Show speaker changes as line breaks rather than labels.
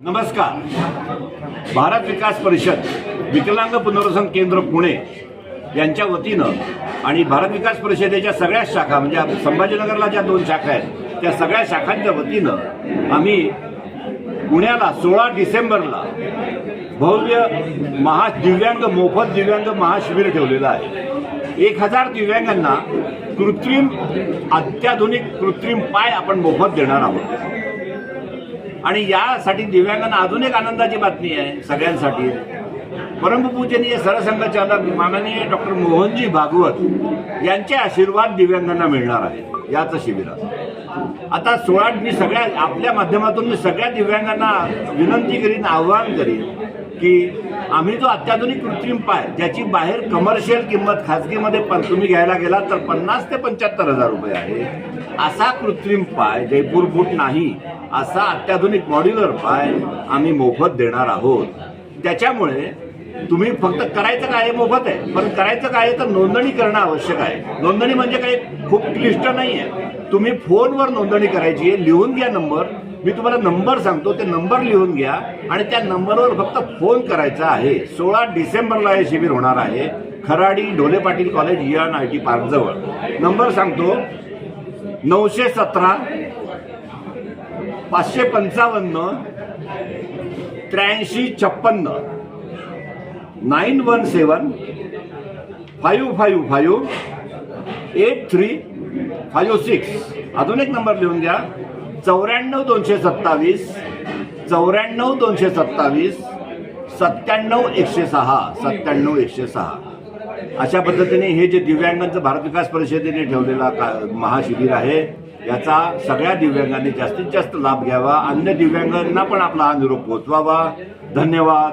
नमस्कार. भारत विकास परिषद विकलांग पुनर्वसन केंद्र पुणे यांच्या वतीनं आणि भारत विकास परिषदेच्या सगळ्या शाखा म्हणजे संभाजीनगरला ज्या दोन शाखा आहेत त्या सगळ्या शाखांच्या वतीनं आम्ही पुण्याला सोळा डिसेंबरला भव्य महा दिव्यांग मोफत दिव्यांग महाशिबिर ठेवलेलं आहे. एक हजार दिव्यांगांना कृत्रिम अत्याधुनिक कृत्रिम पाय आपण मोफत देणार आहोत. आणि यासाठी दिव्यांगांना अजून एक आनंदाची बातमी आहे सगळ्यांसाठी. परमपूजनीय सरसंघचालक माननीय डॉक्टर मोहनजी भागवत यांचे आशीर्वाद दिव्यांगांना मिळणार आहेत याचं शिबिर आता सोळा मी सगळ्या आपल्या माध्यमातून मी सगळ्या दिव्यांगांना विनंती करीन आव्हान करीन की आम्ही जो अत्याधुनिक कृत्रिम पाय ज्याची बाहेर कमर्शियल किंमत खाजगीमध्ये पण तुम्ही घ्यायला गेला तर पन्नास ते पंच्याहत्तर हजार रुपये आहे. असा कृत्रिम पाय जयपूर बूट नाही असा अत्याधुनिक मॉड्युलर पाय आम्ही मोफत देणार आहोत. त्याच्यामुळे तुम्ही फक्त करायचं काय मोफत आहे पण करायचं काय तर नोंदणी करणं आवश्यक आहे. नोंदणी म्हणजे काही खूप क्लिष्ट नाही आहे तुम्ही फोनवर नोंदणी करायची आहे लिहून घ्या नंबर. मी तुम्हाला नंबर सांगतो ते नंबर लिहून घ्या आणि त्या नंबरवर फक्त फोन करायचा आहे. सोळा डिसेंबरला हे शिबिर होणार आहे Kharadi Dhole Patil college N I T पार्कजवळ number सांगतो नऊशे सतरा पाचशे पंचावन्न त्र्याऐंशी छप्पन्न. Nine one seven five five five eight three five six. अजून एक नंबर लिहून घ्या. चौऱ्याण्णव दोनशे सत्तावीस चौऱ्याण्णव दोनशे सत्तावीस सत्त्याण्णव एकशे सहा सत्त्याण्णव एकशे सहा. अशा पद्धतीने हे जे दिव्यांगांचं भारत विकास परिषदेने ठेवलेला का महाशिबिर आहे याचा सगळ्या दिव्यांगांनी जास्तीत जास्त लाभ घ्यावा अन्य दिव्यांगांना पण आपला हा निरोप पोहोचवावा. धन्यवाद.